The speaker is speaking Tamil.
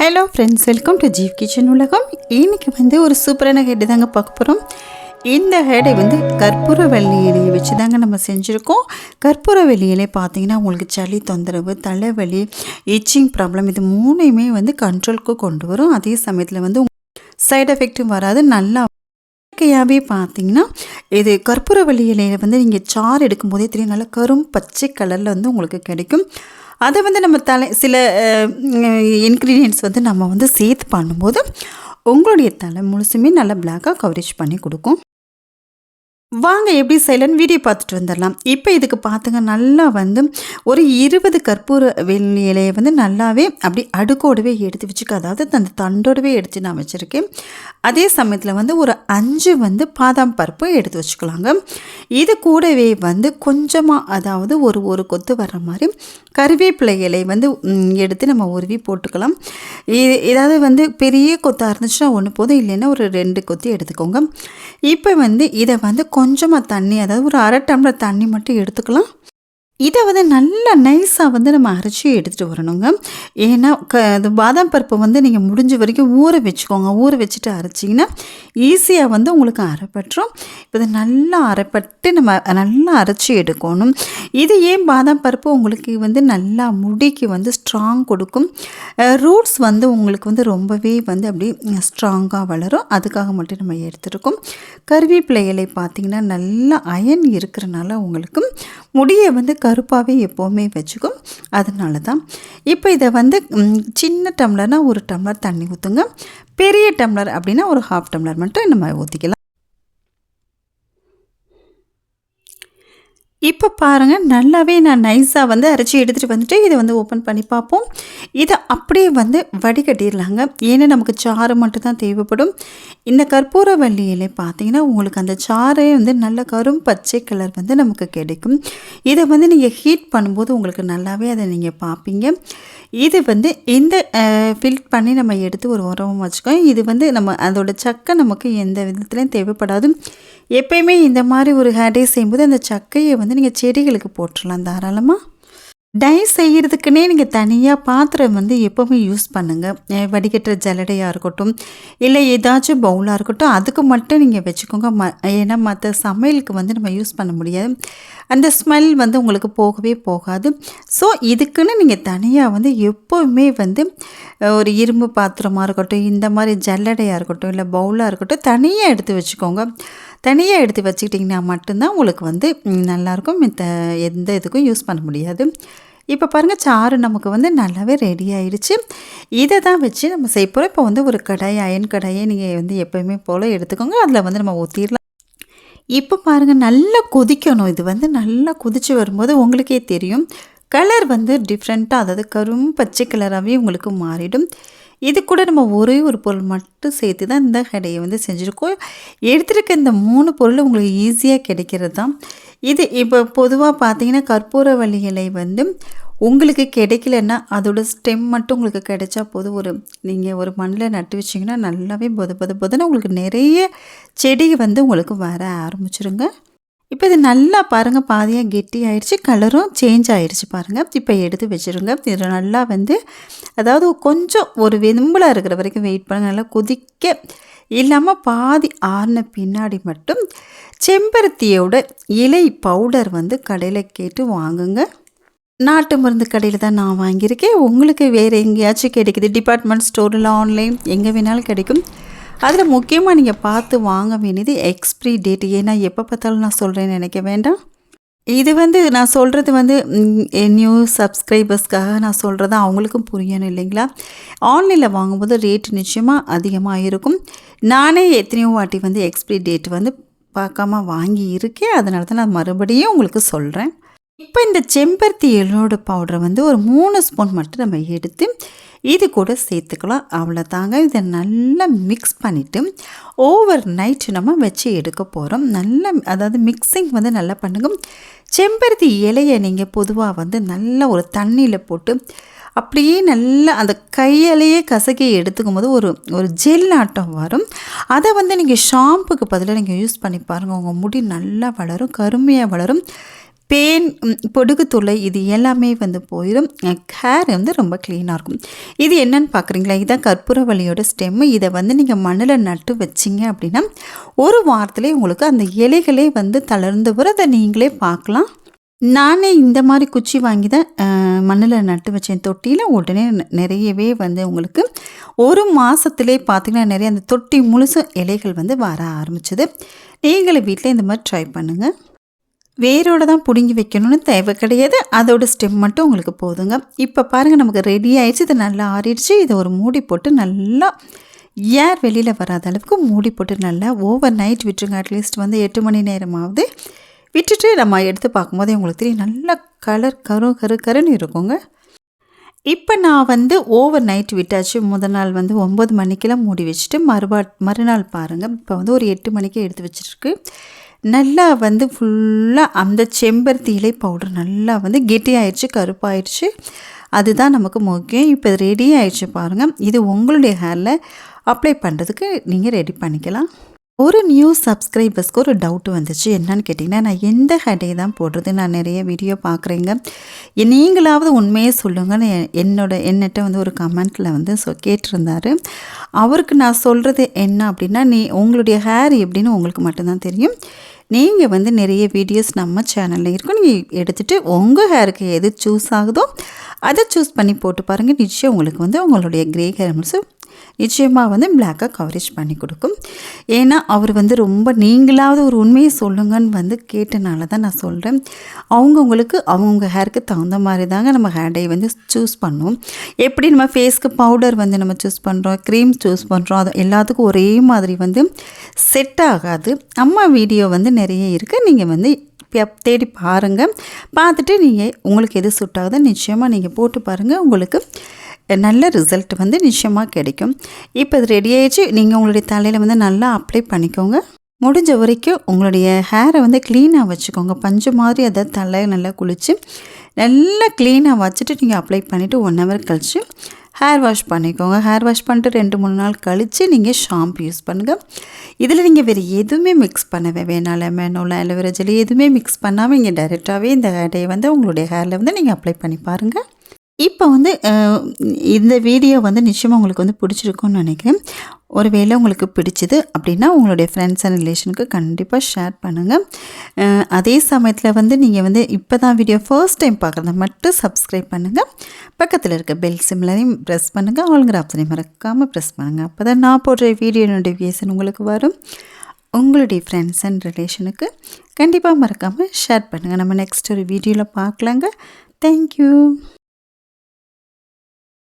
Hello friends welcome to Jeev kitchen உலகம். இன்றைக்கி வந்து ஒரு சூப்பரான ஹெட் தாங்க பார்க்க போகிறோம் இந்த ஹெடை வந்து கற்பூர வெள்ளி இலையை வச்சு தாங்க நம்ம செஞ்சுருக்கோம். கற்பூர வெள்ளி இலை பார்த்தீங்கன்னா உங்களுக்கு சளி தொந்தரவு தலைவலி இச்சிங் ப்ராப்ளம் இது மூணையுமே வந்து கண்ட்ரோலுக்கு கொண்டு வரும். அதே சமயத்தில் வந்து சைடு எஃபெக்ட்டும் வராது. நல்லா இயற்கையாகவே பார்த்தீங்கன்னா இது கற்பூரவள்ளி இலையில வந்து நீங்கள் சாறு எடுக்கும்போதே தெரியும். நல்லா கரும் பச்சை கலரில் வந்து உங்களுக்கு கிடைக்கும். அதை வந்து நம்ம தலை சில இன்க்ரீடியன்ட்ஸ் வந்து நம்ம வந்து சேர்த்து பண்ணும்போது உங்களுடைய தலை முழுசுமே நல்லா பிளாக்காக கவரேஜ் பண்ணி கொடுக்கும். வாங்க எப்படி செய்யலன்னு வீடியோ பார்த்துட்டு வந்துடலாம். இப்போ இதுக்கு பார்த்துங்க நல்லா வந்து ஒரு இருபது கற்பூர வெள்ளி இலையை வந்து நல்லாவே அப்படி அடுக்கோடவே எடுத்து வச்சுக்க அதாவது அந்த தண்டோடவே எடுத்து நான் வச்சுருக்கேன். அதே சமயத்தில் வந்து ஒரு அஞ்சு வந்து பாதாம் பருப்பு எடுத்து வச்சுக்கலாங்க. இது கூடவே வந்து கொஞ்சமாக அதாவது ஒரு ஒரு கொத்து வர்ற மாதிரி கருவேப்பிலை இலை வந்து எடுத்து நம்ம உருவி போட்டுக்கலாம். இ- ஏதாவது வந்து பெரிய கொத்தாக இருந்துச்சுன்னா ஒன்று போதும் இல்லைன்னா ஒரு ரெண்டு கொத்தி எடுத்துக்கோங்க. இப்போ வந்து இதை வந்து கொஞ்சமாக தண்ணி அதாவது ஒரு அரை டம்ளர் தண்ணி மட்டும் எடுத்துக்கலாம். இதை வந்து நல்லா நைஸாக வந்து நம்ம அரைச்சி எடுத்துகிட்டு வரணுங்க. ஏன்னா க அது பாதாம் பருப்பு வந்து நீங்கள் முடிஞ்ச வரைக்கும் ஊற வச்சுக்கோங்க. ஊற வச்சுட்டு அரைச்சிங்கன்னா ஈஸியாக வந்து உங்களுக்கு அரைப்பட்டுரும் இப்போ இதை நல்லா அரைப்பட்டு நம்ம நல்லா அரைச்சி எடுக்கணும். இது ஏன் பாதாம் பருப்பு உங்களுக்கு வந்து நல்லா முடிக்கு வந்து ஸ்ட்ராங் கொடுக்கும்? ரூட்ஸ் வந்து உங்களுக்கு வந்து ரொம்பவே வந்து அப்படி ஸ்ட்ராங்காக வளரும். அதுக்காக மட்டும் நம்ம எடுத்துருக்கோம். கருவேப்பிலை இலை பார்த்திங்கன்னா நல்லா அயன் இருக்கிறனால உங்களுக்கு முடியை வந்து க கருப்பாகவே எப்போவுமே வச்சுக்கும் அதனால தான் இப்போ இதை வந்து சின்ன டம்ளர்னால் ஒரு டம்ளர் தண்ணி ஊற்றுங்க பெரிய டம்ளர் அப்படின்னா ஒரு ஹாஃப் டம்ளர் மட்டும் நம்ம ஊற்றிக்கலாம் இப்போ பாருங்கள் நல்லாவே நான் நைஸாக வந்து அரைச்சி எடுத்துகிட்டு வந்துட்டு இதை வந்து ஓப்பன் பண்ணி பார்ப்போம். இதை அப்படியே வந்து வடிகட்டிடலாங்க. ஏன்னா நமக்கு சாறு மட்டும் தான் தேவைப்படும். இந்த கற்பூர வள்ளியிலே பார்த்தீங்கன்னா உங்களுக்கு அந்த சாறே வந்து நல்ல கரும் பச்சை கலர் வந்து நமக்கு கிடைக்கும். இதை வந்து நீங்கள் ஹீட் பண்ணும்போது உங்களுக்கு நல்லாவே அதை நீங்கள் பார்ப்பீங்க. இது வந்து இந்த ஃபில்ட் பண்ணி நம்ம எடுத்து ஒரு உரமும் வச்சுக்கோம் இது வந்து நம்ம அதோட சக்கை நமக்கு எந்த விதத்துலையும் தேவைப்படாது. எப்பயுமே இந்த மாதிரி ஒரு ஹேடே செய்யும்போது அந்த சக்கையை வந்து வந்து நீங்கள் செடிகளுக்கு போட்டுடலாம் தாராளமாக டை செய்கிறதுக்குன்னே நீங்கள் தனியாக பாத்திரம் வந்து எப்போவுமே யூஸ் பண்ணுங்கள் வடிகட்டுற ஜல்லடையாக இருக்கட்டும் இல்லை ஏதாச்சும் பவுலாக இருக்கட்டும் அதுக்கு மட்டும் நீங்கள் வச்சுக்கோங்க. ம ஏன்னா மற்ற சமையலுக்கு வந்து நம்ம யூஸ் பண்ண முடியாது. அந்த ஸ்மெல் வந்து உங்களுக்கு போகவே போகாது. ஸோ இதுக்குன்னு நீங்கள் தனியாக வந்து எப்போவுமே வந்து ஒரு இரும்பு பாத்திரமாக இருக்கட்டும் இந்த மாதிரி ஜல்லடையாக இருக்கட்டும் இல்லை பவுலாக இருக்கட்டும் தனியாக எடுத்து வச்சுக்கோங்க. தனியாக எடுத்து வச்சுக்கிட்டிங்கன்னா மட்டும்தான் உங்களுக்கு வந்து நல்லாயிருக்கும். மித்த எந்த இதுக்கும் யூஸ் பண்ண முடியாது. இப்போ பாருங்கள் சாறு நமக்கு வந்து நல்லாவே ரெடி ஆயிடுச்சு. இதை தான் வச்சு நம்ம செய்ய போகிறோம் இப்போ வந்து ஒரு கடாய் அயன் கடாயை நீங்கள் வந்து எப்போயுமே போல் எடுத்துக்கோங்க. அதில் வந்து நம்ம ஊற்றிடலாம் இப்போ பாருங்கள் நல்லா கொதிக்கணும். இது வந்து நல்லா கொதிச்சு வரும்போது உங்களுக்கே தெரியும். கலர் வந்து டிஃப்ரெண்ட்டாக அதாவது கரும் பச்சை கலராகவே உங்களுக்கு மாறிடும். இது கூட நம்ம ஒரே ஒரு பொருள் மட்டும் சேர்த்து தான் இந்த கடையை வந்து செஞ்சுருக்கோம். எடுத்துருக்க இந்த மூணு பொருள் உங்களுக்கு ஈஸியாக கிடைக்கிறது தான். இது இப்போ பொதுவாக பார்த்தீங்கன்னா கற்பூரவள்ளி இலை வந்து உங்களுக்கு கிடைக்கலன்னா அதோட ஸ்டெம் மட்டும் உங்களுக்கு கிடைச்சா போதும். ஒரு நீங்கள் ஒரு மண்ணில் நட்டு வச்சிங்கன்னா நல்லாவே பொத பொத பொதுன்னு உங்களுக்கு நிறைய செடி வந்து உங்களுக்கு வர ஆரம்பிச்சிருங்க. இப்போ இது நல்லா பாருங்கள் பாதியாக கெட்டி ஆயிடுச்சு கலரும் சேஞ்ச் ஆயிடுச்சு பாருங்கள் இப்போ எடுத்து வச்சுருங்க. இது நல்லா வந்து அதாவது கொஞ்சம் ஒரு வெம்பலாக இருக்கிற வரைக்கும் வெயிட் பண்ணுங்கள் நல்லா கொதிக்க இல்லாமல் பாதி ஆறின பின்னாடி மட்டும் செம்பருத்தியோட இலை பவுடர் வந்து கடையில் கேட்டு வாங்குங்க. நாட்டு மருந்து கடையில் தான் நான் வாங்கியிருக்கேன். உங்களுக்கு வேறு எங்கேயாச்சும் கிடைக்குது. டிபார்ட்மெண்ட் ஸ்டோரில் ஆன்லைன் எங்கே வேணாலும் கிடைக்கும். அதில் முக்கியமாக நீங்கள் பார்த்து வாங்க வேண்டியது எக்ஸ்பிரி டேட் ஏன்னா எப்போ பார்த்தாலும் நான் சொல்கிறேன்னு நினைக்க வேண்டாம். இது வந்து நான் சொல்கிறது வந்து நியூ சப்ஸ்கிரைபர்ஸ்க்காக நான் சொல்கிறது அவங்களுக்கும் புரியணும் இல்லைங்களா? ஆன்லைனில் வாங்கும்போது ரேட் நிச்சயமாக அதிகமாக இருக்கும். நானே எத்தனையோ வாட்டி வந்து எக்ஸ்பிரி டேட் வந்து பார்க்காம வாங்கி இருக்கேன் அதனால தான் நான் மறுபடியும் உங்களுக்கு சொல்கிறேன். இப்போ இந்த செம்பருத்தி எள்ளோட பவுடரை வந்து ஒரு மூணு ஸ்பூன் மட்டும் நம்ம எடுத்து இது கூட சேர்த்துக்கலாம். அவ்வளோதாங்க இதை நல்லா மிக்ஸ் பண்ணிவிட்டு ஓவர் நைட் நம்ம வச்சு எடுக்க போகிறோம் நல்லா அதாவது மிக்சிங் வந்து நல்லா பண்ணுங்க. செம்பருத்தி இலையை நீங்கள் பொதுவாக வந்து நல்லா ஒரு தண்ணியில் போட்டு அப்படியே நல்லா அந்த கையாலேயே கசக்கி எடுத்துக்கும் போது ஒரு ஒரு ஜெல் ஆட்டம் வரும். அதை வந்து நீங்கள் ஷாம்புக்கு பதிலாக நீங்கள் யூஸ் பண்ணி பாருங்கள் உங்கள் முடி நல்லா வளரும் கருமையாக வளரும். பேன் ம், பொடுகு தொல்லை இது எல்லாமே வந்து போயிடும் ஹேர் வந்து ரொம்ப க்ளீனாக இருக்கும். இது என்னன்னு பார்க்குறீங்களா இதான் கற்பூரவள்ளியோட ஸ்டெம்மு இதை வந்து நீங்கள் மண்ணில் நட்டு வச்சிங்க அப்படின்னா ஒரு வாரத்திலே உங்களுக்கு அந்த இலைகளே வந்து தளர்ந்து வர அதை நீங்களே பார்க்கலாம். நானே இந்த மாதிரி குச்சி வாங்கி தான் மண்ணில் நட்டு வச்சேன். தொட்டியில் உடனே நெ- நிறையவே வந்து உங்களுக்கு ஒரு மாதத்துலே பார்த்திங்கன்னா நிறைய அந்த தொட்டி முழுசும் இலைகள் வந்து வர ஆரம்பிச்சது. நீங்களும் வீட்டில் இந்த மாதிரி ட்ரை பண்ணுங்கள் வேரோடு தான் பிடுங்கி வைக்கணும்னு தேவை கிடையாது. அதோட ஸ்டெம் மட்டும் உங்களுக்கு போதுங்க. இப்போ பாருங்கள் நமக்கு ரெடி ஆயிடுச்சு. இது நல்லா ஆறிடுச்சு. இதை ஒரு மூடி போட்டு நல்லா ஏர் வெளியில் வராத அளவுக்கு மூடி போட்டு நல்லா ஓவர் நைட் விட்டுருங்க அட்லீஸ்ட் வந்து எட்டு மணி நேரமாவது விட்டுட்டு நம்ம எடுத்து பார்க்கும்போதே உங்களுக்கு தெரியும். நல்லா கலர் கரு கரு கருன்னு இருக்குங்க. இப்போ நான் வந்து ஓவர் நைட் விட்டாச்சு. முதல் நாள் வந்து ஒம்பது மணிக்கெல்லாம் மூடி வச்சுட்டு மறுபா மறுநாள் பாருங்கள் இப்போ வந்து ஒரு எட்டு மணிக்கே எடுத்து வச்சுருக்கு. நல்லா வந்து ஃபுல்லாக அந்த செம்பருத்தி இலை பவுடர் நல்லா வந்து கெட்டியாயிடுச்சு கருப்பாயிடுச்சு அதுதான் நமக்கு முக்கியம். இப்போ ரெடி ஆயிடுச்சு பாருங்கள் இது உங்களுடைய ஹேரில் அப்ளை பண்ணுறதுக்கு நீங்கள் ரெடி பண்ணிக்கலாம். ஒரு நியூ சப்ஸ்கிரைபர்ஸ்க்கு ஒரு டவுட் வந்துச்சு. என்னன்னு கேட்டிங்கன்னா நான் எந்த ஹேட்டை தான் போடுறது? நான் நிறைய வீடியோ பார்க்குறேங்க. நீங்களாவது உண்மையே சொல்லுங்கன்னு என்னோட என்னட்ட வந்து ஒரு கமெண்ட்டில் வந்து சொ கேட்டிருந்தாரு. அவருக்கு நான் சொல்கிறது என்ன அப்படின்னா நீ உங்களுடைய ஹேர் எப்படின்னு உங்களுக்கு மட்டும்தான் தெரியும். நீங்கள் வந்து நிறைய வீடியோஸ் நம்ம சேனலில் இருக்கும். நீங்கள் எடுத்துகிட்டு உங்கள் ஹேருக்கு எது சூஸ் ஆகுதோ அதை சூஸ் பண்ணி போட்டு பாருங்கள் நிச்சயம் உங்களுக்கு வந்து உங்களுடைய க்ரே ஹேர் நிச்சயமாக வந்து பிளாக்காக கவரேஜ் பண்ணி கொடுக்கும். ஏன்னா அவர் வந்து ரொம்ப நீங்களாவது ஒரு உண்மையை சொல்லுங்கன்னு வந்து கேட்டனால தான் நான் சொல்கிறேன் அவங்கவுங்களுக்கு அவங்கவுங்க ஹேருக்கு தகுந்த மாதிரி தாங்க நம்ம ஹேர் டை வந்து சூஸ் பண்ணுவோம். எப்படி நம்ம ஃபேஸ்க்கு பவுடர் வந்து நம்ம சூஸ் பண்ணுறோம் க்ரீம் சூஸ் பண்ணுறோம் அது எல்லாத்துக்கும் ஒரே மாதிரி வந்து செட் ஆகாது. அம்மா வீடியோ வந்து நிறைய இருக்குது நீங்கள் வந்து தேடி பாருங்கள் பார்த்துட்டு நீங்கள் உங்களுக்கு எது சூட் ஆகுதோ நிச்சயமாக நீங்கள் போட்டு பாருங்கள் உங்களுக்கு நல்ல ரிசல்ட் வந்து நிச்சயமாக கிடைக்கும். இப்போ இது ரெடி ஆகிடுச்சு நீங்கள் உங்களுடைய தலையில் வந்து நல்லா அப்ளை பண்ணிக்கோங்க. முடிஞ்ச வரைக்கும் உங்களுடைய ஹேரை வந்து க்ளீனாக வச்சுக்கோங்க. பஞ்சு மாதிரி அதை தலையை நல்லா குளித்து நல்லா க்ளீனாக வச்சுட்டு நீங்கள் அப்ளை பண்ணிவிட்டு ஒன் ஹவர் கழித்து ஹேர் வாஷ் பண்ணிக்கோங்க. ஹேர் வாஷ் பண்ணிட்டு ரெண்டு மூணு நாள் கழித்து நீங்கள் ஷாம்பு யூஸ் பண்ணுங்கள் இதில் நீங்கள் வேறு எதுவுமே மிக்ஸ் பண்ணவே வேணாம். லெமனோல அலோவேரா ஜெல்லி எதுவுமே மிக்ஸ் பண்ணாமல் நீங்கள் டைரெக்டாகவே இந்த ஹேரை வந்து உங்களுடைய ஹேரில் வந்து நீங்கள் அப்ளை பண்ணி பாருங்கள் இப்போ வந்து இந்த வீடியோ வந்து நிச்சயமாக உங்களுக்கு வந்து பிடிச்சிருக்கும்னு நினைக்கிறேன். ஒருவேளை உங்களுக்கு பிடிச்சது அப்படின்னா உங்களுடைய ஃப்ரெண்ட்ஸ் அண்ட் ரிலேஷனுக்கு கண்டிப்பாக ஷேர் பண்ணுங்கள் அதே சமயத்தில் வந்து நீங்கள் வந்து இப்போ தான் வீடியோ ஃபர்ஸ்ட் டைம் பார்க்குறத மட்டும் சப்ஸ்கிரைப் பண்ணுங்கள் பக்கத்தில் இருக்க பெல் சிம்லரையும் ப்ரெஸ் பண்ணுங்கள் ஆளுங்கிற ஆப்ஷனையும் மறக்காமல் ப்ரெஸ் பண்ணுங்கள் அப்போ தான் நான் போடுற வீடியோ நோட்டிஃபிகேஷன் உங்களுக்கு வரும். உங்களுடைய ஃப்ரெண்ட்ஸ் அண்ட் ரிலேஷனுக்கு கண்டிப்பாக மறக்காமல் ஷேர் பண்ணுங்கள் நம்ம நெக்ஸ்ட் ஒரு வீடியோவில் பார்க்கலாங்க. தேங்க்யூ